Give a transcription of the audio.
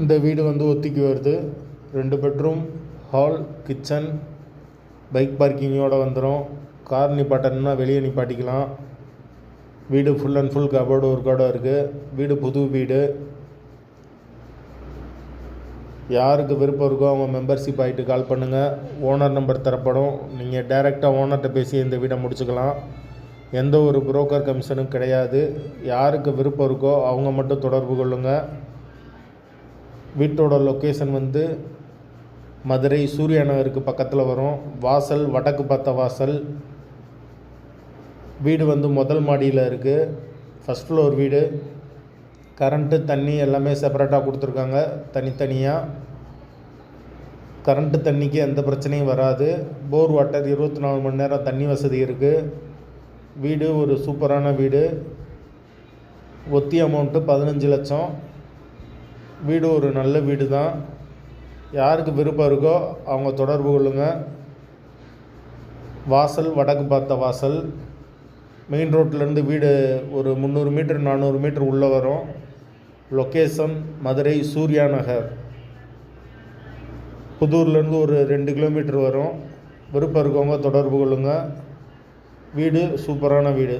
இந்த வீடு வந்து ஒத்திக்கு வருது. ரெண்டு பெட்ரூம் ஹால் கிச்சன். பைக் பார்க்கிங்கோடு வந்துடும் கார் நிப்பாட்டணும்னா வெளியே நிப்பாட்டிக்கலாம். வீடு ஃபுல் அண்ட் ஃபுல் கபோர்டு ஒர்க்கோடு இருக்குது வீடு புது வீடு. யாருக்கு விருப்பம் இருக்கோ அவங்க மெம்பர்ஷிப் ஆகிட்டு கால் பண்ணுங்கள் ஓனர் நம்பர் தரப்படும். நீங்கள் டைரெக்டாக ஓனர்கிட்ட பேசி இந்த வீடை முடிச்சுக்கலாம். எந்த ஒரு புரோக்கர் கமிஷனும் கிடையாது. யாருக்கு விருப்பம் இருக்கோ அவங்க மட்டும் தொடர்பு கொள்ளுங்கள் வீட்டோட லொக்கேஷன் வந்து மதுரை சூரிய நகருக்கு பக்கத்தில் வரும். வாசல் வடக்கு பார்த்த வாசல். வீடு வந்து முதல் மாடியில் இருக்குது ஃபஸ்ட் ஃப்ளோர் வீடு. கரண்ட்டு தண்ணி எல்லாமே செப்பரேட்டாக கொடுத்துருக்காங்க. தனித்தனியாக கரண்ட்டு தண்ணிக்கு எந்த பிரச்சனையும் வராது. போர் வாட்டர் இருபத்தி நாலு மணி நேரம் தண்ணி வசதி இருக்குது வீடு ஒரு சூப்பரான வீடு. ஒத்தி அமௌண்ட்டு பதினஞ்சு லட்சம். வீடு ஒரு நல்ல வீடு தான் யாருக்கு விருப்பம் இருக்கோ அவங்க தொடர்பு கொள்ளுங்கள் வாசல் வடக்கு பார்த்த வாசல். மெயின் ரோட்லேருந்து வீடு ஒரு முந்நூறு மீட்டர் நானூறு மீட்டர் உள்ளே வரும். லொக்கேஷன் மதுரை சூர்யா நகர். புதூர்லேருந்து ஒரு ரெண்டு கிலோமீட்டர் வரும். விருப்பம் இருக்கவங்க தொடர்பு கொள்ளுங்கள் வீடு சூப்பரான வீடு.